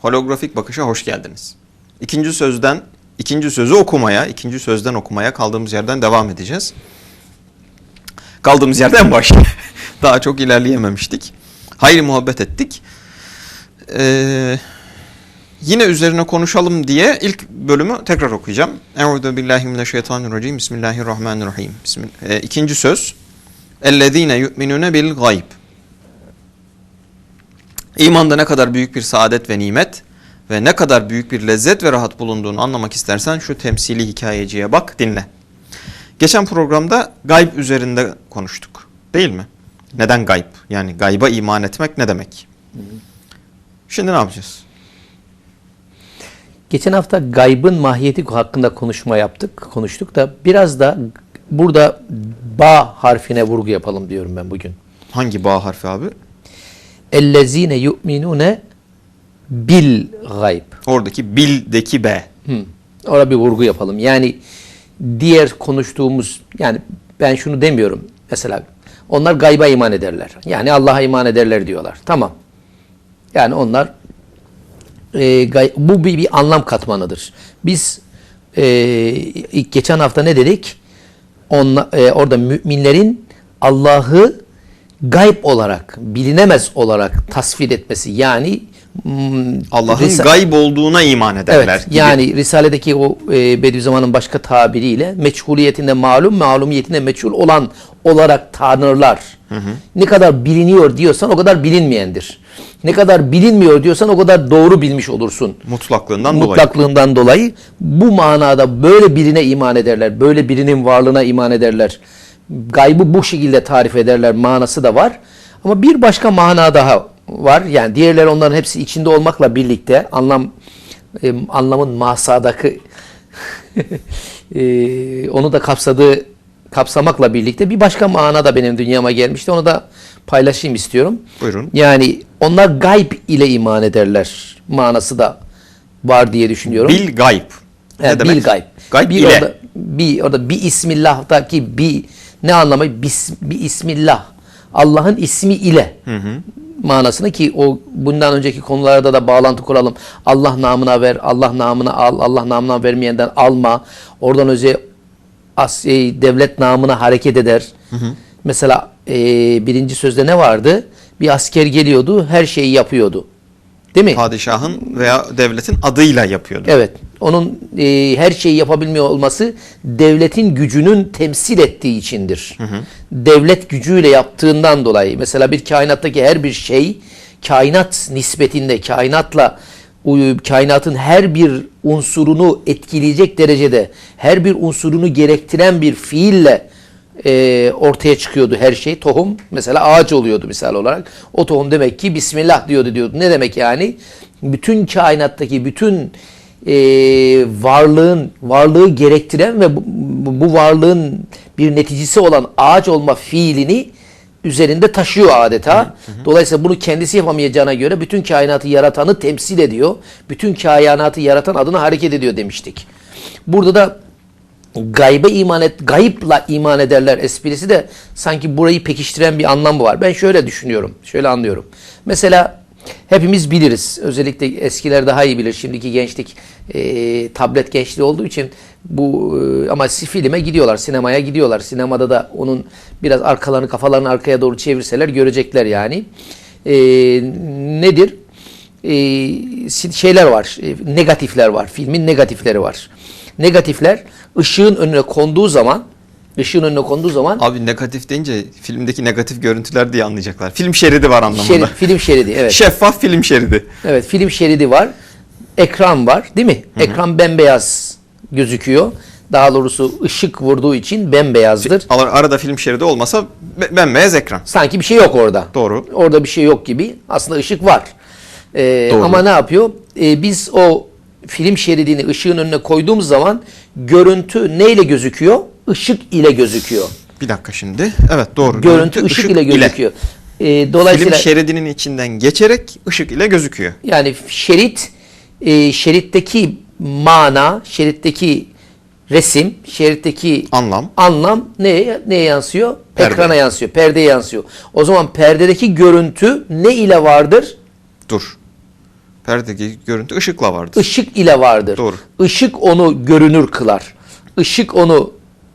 Holografik bakışa hoş geldiniz. İkinci sözden, ikinci sözü okumaya, ikinci sözden okumaya kaldığımız yerden devam edeceğiz. Kaldığımız yerden baş. Daha çok ilerleyememiştik. Hayli muhabbet ettik. Ee, yine üzerine konuşalım diye ilk bölümü tekrar okuyacağım. Euzu billahi mineşşeytanirracim. Bismillahirrahmanirrahim. Bismillah. Ee, ikinci söz. Ellezine yu'minune bil gayb. İmanda ne kadar büyük bir saadet ve nimet ve ne kadar büyük bir lezzet ve rahat bulunduğunu anlamak istersen şu temsili hikayeciye bak dinle. Geçen programda gayb üzerinde konuştuk değil mi? Neden gayb? Yani gayba iman etmek ne demek? Şimdi ne yapacağız? Geçen hafta gaybın mahiyeti hakkında konuşma yaptık, konuştuk da biraz da burada ba harfine vurgu yapalım diyorum ben bugün. Hangi bağ harfi abi? Ellezine yu'minune bil gayb. Oradaki bildeki B. Hı. Orada bir vurgu yapalım. Yani diğer konuştuğumuz yani ben şunu demiyorum. Mesela onlar gayba iman ederler. Yani Allah'a iman ederler diyorlar. Tamam. Yani onlar e, gay- bu bir, bir anlam katmanıdır. Biz e, ilk geçen hafta ne dedik? Onla, e, orada müminlerin Allah'ı gayb olarak, bilinemez olarak tasvir etmesi. Yani mm, Allah'ın gayb olduğuna iman ederler. Evet gibi. yani Risale'deki o e, Bediüzzaman'ın başka tabiriyle meçhuliyetinde malum, malumiyetinde meçhul olan olarak tanırlar. Ne kadar biliniyor diyorsan o kadar bilinmeyendir. Ne kadar bilinmiyor diyorsan o kadar doğru bilmiş olursun. Mutlaklığından dolayı. Mutlaklığından dolayı bu manada böyle birine iman ederler. Böyle birinin varlığına iman ederler. Gaybı bu şekilde tarif ederler manası da var. Ama bir başka mana daha var. Yani diğerleri onların hepsi içinde olmakla birlikte anlam e, anlamın masadaki e, onu da kapsadığı kapsamakla birlikte bir başka mana da benim dünyama gelmişti. Onu da paylaşayım istiyorum. Buyurun. Yani onlar gayb ile iman ederler manası da var diye düşünüyorum. Bil gayb. Ne Yani demek? bil gayb. Gayb bir ile. Orada, bir orada bir ismillah'taki bir ne anlamı? Bis, bir ismillah. Allah'ın ismi ile manasını ki o bundan önceki konularda da bağlantı kuralım. Allah namına ver, Allah namına al, Allah namına vermeyenden alma. Oradan önce as, e, devlet namına hareket eder. Mesela e, birinci sözde ne vardı? Bir asker geliyordu, her şeyi yapıyordu. Değil mi? Padişahın veya devletin adıyla yapıyordu. Evet. Onun e, her şeyi yapabilmiyor olması devletin gücünün temsil ettiği içindir. Devlet gücüyle yaptığından dolayı mesela bir kainattaki her bir şey kainat nispetinde kainatla kainatın her bir unsurunu etkileyecek derecede her bir unsurunu gerektiren bir fiille e, ortaya çıkıyordu her şey. Tohum mesela ağaç oluyordu misal olarak. O tohum demek ki Bismillah diyordu diyordu. Ne demek yani? Bütün kainattaki bütün e, varlığın varlığı gerektiren ve bu, bu varlığın bir neticesi olan ağaç olma fiilini üzerinde taşıyor adeta. Dolayısıyla bunu kendisi yapamayacağına göre bütün kainatı yaratanı temsil ediyor. Bütün kainatı yaratan adına hareket ediyor demiştik. Burada da gaybe iman et, gayıpla iman ederler esprisi de sanki burayı pekiştiren bir anlam var. Ben şöyle düşünüyorum, şöyle anlıyorum. Mesela hepimiz biliriz, özellikle eskiler daha iyi bilir. Şimdiki gençlik e, tablet gençliği olduğu için bu e, ama filme gidiyorlar, sinemaya gidiyorlar. Sinemada da onun biraz arkalarını, kafalarını arkaya doğru çevirseler görecekler yani. E, nedir? e, şeyler var, e, negatifler var. Filmin negatifleri var. Negatifler ışığın önüne konduğu zaman, ışığın önüne konduğu zaman Abi negatif deyince filmdeki negatif görüntüler diye anlayacaklar. Film şeridi var anlamında. şerit, film şeridi, evet. Şeffaf film şeridi. Evet, film şeridi var. Ekran var, değil mi? Ekran bembeyaz gözüküyor. Daha doğrusu ışık vurduğu için bembeyazdır. Ar- Arada film şeridi olmasa be- bembeyaz ekran. Sanki bir şey yok orada. Doğru. Orada bir şey yok gibi. Aslında ışık var. Ee, Doğru. ama ne yapıyor? Ee, biz o film şeridini ışığın önüne koyduğumuz zaman görüntü neyle gözüküyor? Işık ile gözüküyor. Bir dakika şimdi. Evet doğru. Görüntü ışık, ile gözüküyor. Ee, Film dolayısıyla şeridinin içinden geçerek ışık ile gözüküyor. yani şerit e, şeritteki mana, şeritteki resim, şeritteki Anlam. anlam neye neye yansıyor? Perde. Ekrana yansıyor, perdeye yansıyor. O zaman perdedeki görüntü ne ile vardır? Dur. Perdedeki görüntü ışıkla vardır. Işık ile vardır. Doğru. Işık onu görünür kılar. Işık onu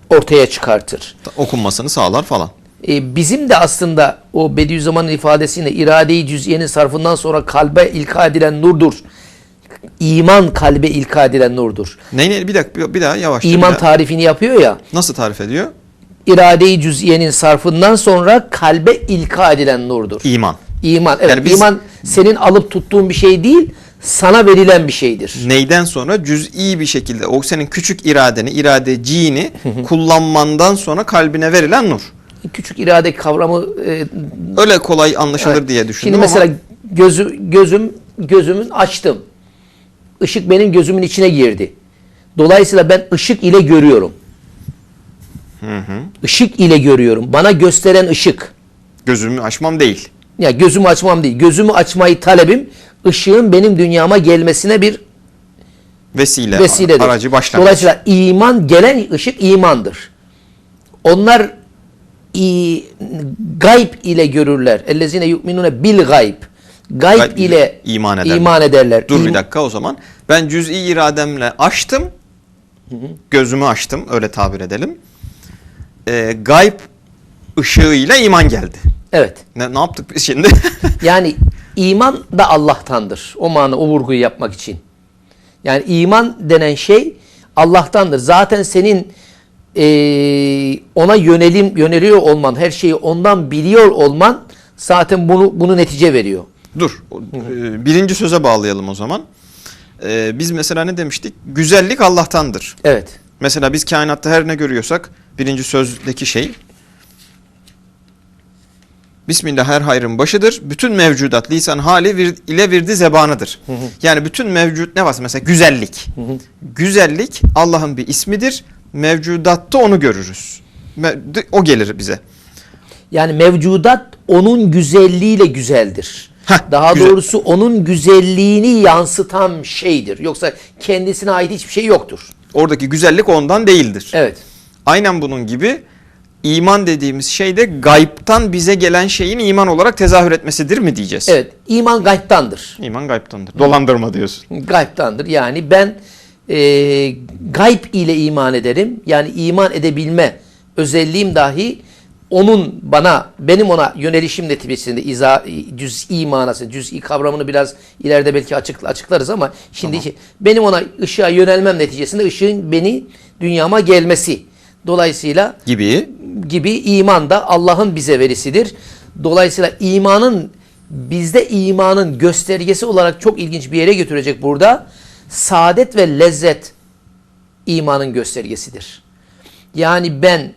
ortaya çıkartır. Okunmasını sağlar falan. E, bizim de aslında o Bediüzzaman'ın ifadesiyle irade-i cüz'iyenin sarfından sonra kalbe ilka edilen nurdur. İman kalbe ilka edilen nurdur. Ne, ne bir dakika bir daha yavaşça. İman daha. tarifini yapıyor ya. Nasıl tarif ediyor? irade-i cüz'iyenin sarfından sonra kalbe ilka edilen nurdur. İman. İman. Evet, Yani biz- iman senin alıp tuttuğun bir şey değil, sana verilen bir şeydir. Neyden sonra cüz'i bir şekilde o senin küçük iradeni, iradeciğini kullanmandan sonra kalbine verilen nur. Küçük irade kavramı e, Öyle kolay anlaşılır Evet. diye düşündüm Şimdi mesela ama gözü gözüm gözümün açtım. Işık benim gözümün içine girdi. Dolayısıyla ben ışık ile görüyorum. Işık ile görüyorum. Bana gösteren ışık. gözümü açmam değil. Ya gözümü açmam değil. Gözümü açmayı talebim ışığın benim dünyama gelmesine bir Vesile, vesiledir. aracı başlangıç. Dolayısıyla iman gelen ışık imandır. Onlar i, gayb ile görürler. Ellezine yu'minune bil gayb. Gayb, Gayb ile iman ederler. iman ederler. Dur bir dakika o zaman. Ben cüz'i irademle açtım. Gözümü açtım öyle tabir edelim. Ee, gayb ışığıyla iman geldi. Evet. Ne, ne yaptık biz şimdi? Yani iman da Allah'tandır. O mana o vurguyu yapmak için. Yani iman denen şey Allah'tandır. Zaten senin eee, ona yönelim yöneliyor olman, her şeyi ondan biliyor olman zaten bunu bunu netice veriyor. Dur. e, birinci söze bağlayalım o zaman. Ee, biz mesela ne demiştik? Güzellik Allah'tandır. Evet. Mesela biz kainatta her ne görüyorsak birinci sözdeki şey Bismillah her hayrın başıdır. Bütün mevcudat lisan hali vir- ile virdi zebanıdır. Yani bütün mevcut ne varsa mesela güzellik. Güzellik Allah'ın bir ismidir. Mevcudatta onu görürüz. O gelir bize. Yani mevcudat onun güzelliğiyle güzeldir. Heh, Daha güzel. doğrusu onun güzelliğini yansıtan şeydir. Yoksa kendisine ait hiçbir şey yoktur. Oradaki güzellik ondan değildir. Evet. Aynen bunun gibi iman dediğimiz şey de gaybtan bize gelen şeyin iman olarak tezahür etmesidir mi diyeceğiz? Evet. İman gaybtandır. İman gaybtandır. Dolandırma diyorsun. Gaybtandır. Yani ben e, gayb ile iman ederim. Yani iman edebilme özelliğim dahi onun bana, benim ona yönelişim neticesinde iza, cüz'i manası, cüz'i kavramını biraz ileride belki açık, açıklarız ama şimdi şey- benim ona ışığa yönelmem neticesinde ışığın beni dünyama gelmesi. Dolayısıyla Gibi gibi iman da Allah'ın bize verisidir. Dolayısıyla imanın bizde imanın göstergesi olarak çok ilginç bir yere götürecek burada. Saadet ve lezzet imanın göstergesidir. Yani ben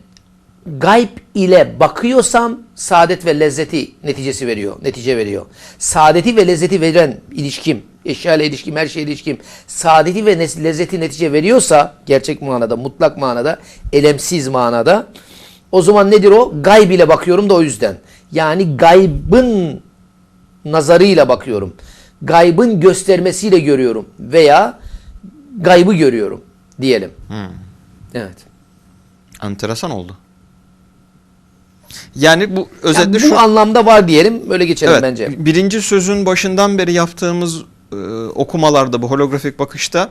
gayb ile bakıyorsam saadet ve lezzeti neticesi veriyor, netice veriyor. Saadeti ve lezzeti veren ilişkim, eşya ile ilişkim, her şeyle ilişkim, saadeti ve lezzeti netice veriyorsa, gerçek manada, mutlak manada, elemsiz manada, o zaman nedir o? Gayb ile bakıyorum da o yüzden. Yani gaybın nazarıyla bakıyorum. Gaybın göstermesiyle görüyorum veya gaybı görüyorum diyelim. Evet. enteresan oldu. Yani bu özetle Yani bu şu anlamda var diyelim. Böyle geçelim evet, bence. birinci sözün başından beri yaptığımız e, okumalarda bu holografik bakışta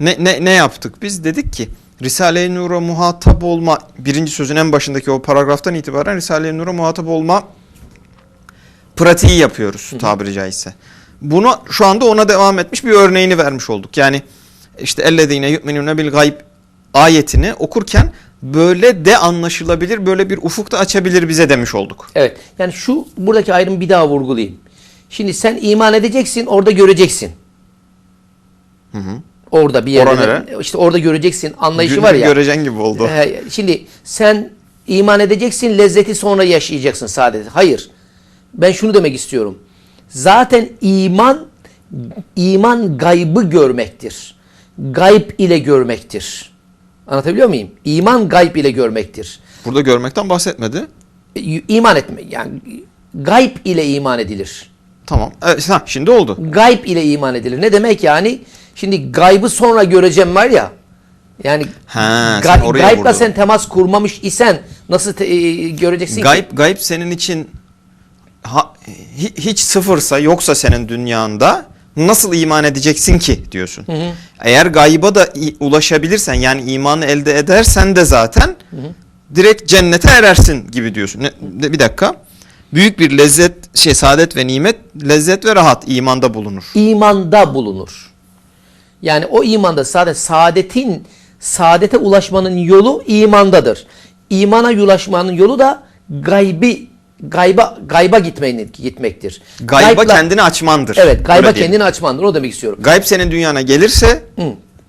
ne, ne, ne yaptık? Biz dedik ki Risale-i Nur'a muhatap olma birinci sözün en başındaki o paragraftan itibaren Risale-i Nur'a muhatap olma pratiği yapıyoruz tabiri caizse. Bunu şu anda ona devam etmiş bir örneğini vermiş olduk. Yani işte ellezine yu'minune bil gayb ayetini okurken böyle de anlaşılabilir, böyle bir ufuk da açabilir bize demiş olduk. Evet. Yani şu buradaki ayrımı bir daha vurgulayayım. Şimdi sen iman edeceksin, orada göreceksin. Orada bir yerde. İşte orada göreceksin anlayışı Günü var ya. Görecen gibi oldu. Ee, şimdi sen iman edeceksin, lezzeti sonra yaşayacaksın saadeti. Hayır. Ben şunu demek istiyorum. Zaten iman iman gaybı görmektir. Gayb ile görmektir. Anlatabiliyor muyum? İman gayb ile görmektir. Burada görmekten bahsetmedi. E, İman etme yani gayb ile iman edilir. Tamam. Evet, ha, şimdi oldu. Gayb ile iman edilir. Ne demek yani? Şimdi gaybı sonra göreceğim var ya. Yani Ha, gay- sen gaybla vurdun. sen temas kurmamış isen nasıl te- e, göreceksin ki? Gayb, gayb senin için ha- hi- hiç sıfırsa yoksa senin dünyanda nasıl iman edeceksin ki diyorsun. Eğer gayba da ulaşabilirsen yani imanı elde edersen de zaten direkt cennete erersin gibi diyorsun. Ne- bir dakika. Büyük bir lezzet, şey saadet ve nimet, lezzet ve rahat imanda bulunur. imanda bulunur. Yani o imanda zaten saadetin saadete ulaşmanın yolu imandadır. İmana ulaşmanın yolu da gaybi gayba gayba gitmeyin, gitmektir. Gayba Gaybla- kendini açmandır. Evet, gayba diyelim. kendini açmandır. O demek istiyorum. Gayb senin dünyana gelirse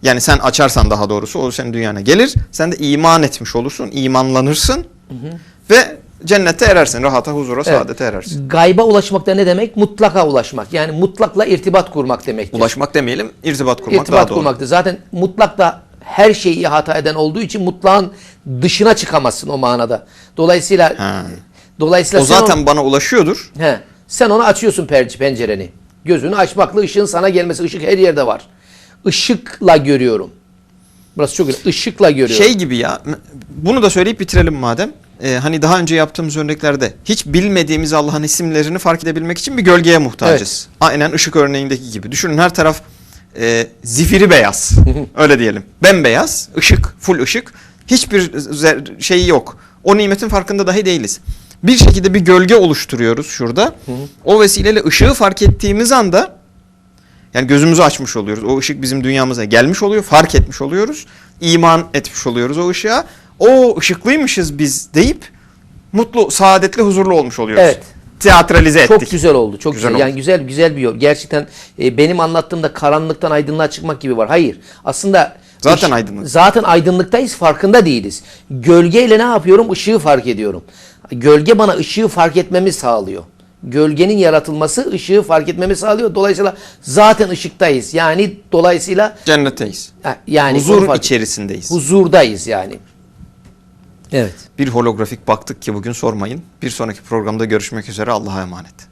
yani sen açarsan daha doğrusu o senin dünyana gelir. Sen de iman etmiş olursun, imanlanırsın ve cennete erersin. Rahata, huzura, Evet. saadete erersin. Gayba ulaşmak da ne demek? Mutlaka ulaşmak. Yani mutlakla irtibat kurmak demektir. Ulaşmak demeyelim, irtibat kurmak daha irtibat doğru. kurmaktır. Zaten mutlak da her şeyi ihata eden olduğu için mutlağın dışına çıkamazsın o manada. Dolayısıyla Ha. dolayısıyla O zaten bana ulaşıyordur. onu, he, sen onu açıyorsun pencereni. Gözünü açmakla ışığın sana gelmesi. Işık her yerde var. Işıkla görüyorum. Burası çok önemli. Işıkla görüyorum. Şey gibi ya, bunu da söyleyip bitirelim madem. Ee, hani daha önce yaptığımız örneklerde hiç bilmediğimiz Allah'ın isimlerini fark edebilmek için bir gölgeye muhtacız. Aynen ışık örneğindeki gibi. Düşünün her taraf e, zifiri beyaz. Öyle diyelim. Bembeyaz, ışık, full ışık. Hiçbir şey yok. O nimetin farkında dahi değiliz. Bir şekilde bir gölge oluşturuyoruz şurada. O vesileyle ışığı fark ettiğimiz anda yani gözümüzü açmış oluyoruz. O ışık bizim dünyamıza gelmiş oluyor, fark etmiş oluyoruz. iman etmiş oluyoruz o ışığa. O ışıklıymışız biz deyip mutlu, saadetli, huzurlu olmuş oluyoruz. Evet. Teatralize ettik. Çok güzel oldu. Çok Güzel güzel. oldu. Yani güzel güzel bir yol. Gerçekten e, benim anlattığımda karanlıktan aydınlığa çıkmak gibi var. Hayır. Aslında Zaten aydınlık. Zaten aydınlıktayız, farkında değiliz. Gölgeyle ne yapıyorum? Işığı fark ediyorum. Gölge bana ışığı fark etmemi sağlıyor. Gölgenin yaratılması ışığı fark etmemi sağlıyor. Dolayısıyla zaten ışıktayız. Yani dolayısıyla Cennetteyiz. yani Huzur içerisindeyiz. huzurdayız yani. Evet. Bir holografik baktık ki bugün sormayın. Bir sonraki programda görüşmek üzere Allah'a emanet.